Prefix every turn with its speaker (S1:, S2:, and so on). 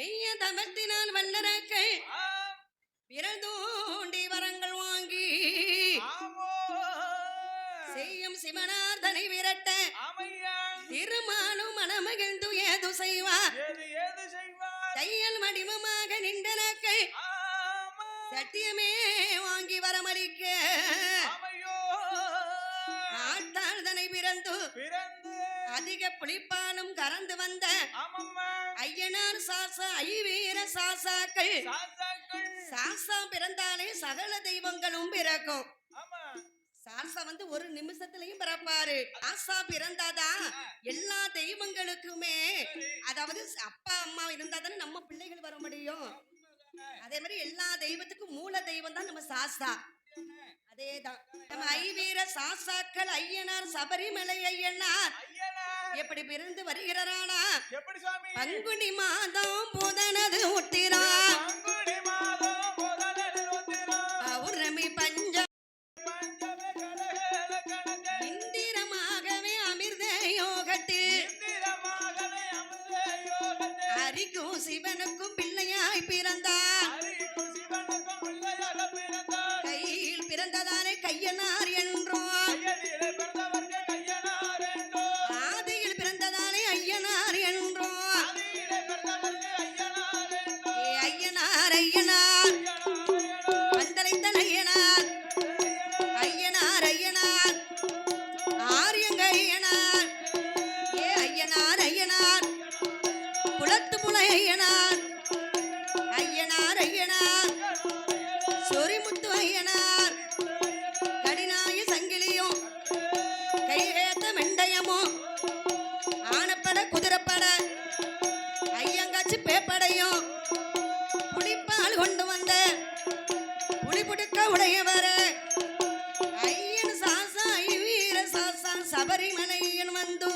S1: மெய்ய தமத்தினால் வல்லரக்கள். விரதூண்டி வரங்கள் வாங்கி. செய்யும் சிவனார்தனை விரட்ட.
S2: ஆமையா,
S1: திருமாலும் மனமகிழ்ந்து ஏது செய்வார்? தையல் வடிவமாக நின்றனக்கள். சத்தியமே வாங்கி வரமளிக்க. ஆட்டாள்தனை பிறந்து.
S2: பிறந்து,
S1: அதிக புளிப்பாலும் கறந்து வந்த ஐயனார் சாசா ஐவீர சாசாக்கள். சாசா பிறந்தாலே சகல தெய்வங்களும் பிறக்கும். சாசா வந்து ஒரு நிமிஷத்துலயும் பிறப்பாரு. ஆசா பிறந்தாதான் எல்லா தெய்வங்களுக்குமே. அதாவது அப்பா அம்மா இருந்தா தானே நம்ம பிள்ளைகள் வர முடியும். அதே மாதிரி எல்லா தெய்வத்துக்கும் மூல தெய்வம் தான் நம்ம சாஸ்தா அதேதான் நம்ம ஐவீர சாசாக்கள் ஐயனார் சபரிமலை ஐயனார்
S2: ஐயனா,
S1: எப்படி பிறந்து வருகிறானா
S2: எப்படி சாமி?
S1: பங்குனி மாதம் புதனது உத்திரா. பௌர்ணமி பஞ்ச. இந்திரமாகவே அமிர்த யோகத்தில். அரிக்கும் சிவனுக்கும் பிள்ளையாய் பிறந்தார் ஐயனார்
S2: ஐயனார்
S1: பந்தலைத்தன் ஐயனார் ஐயனார். ஐயனார் ஆரியங்க ஐயனார். ஏ ஐயனார் ஐயனார். குளத்து புலை ஐயனார். ஐயனார் ஐயனார். சொரிமுத்து ஐயனார். கடினாய சங்கிலியும் கையேத்த மெண்டயமும் புளிப்புடுக்க உடையவர் ஐயன் சாசா வீர சாசா சபரிமலையன் வந்து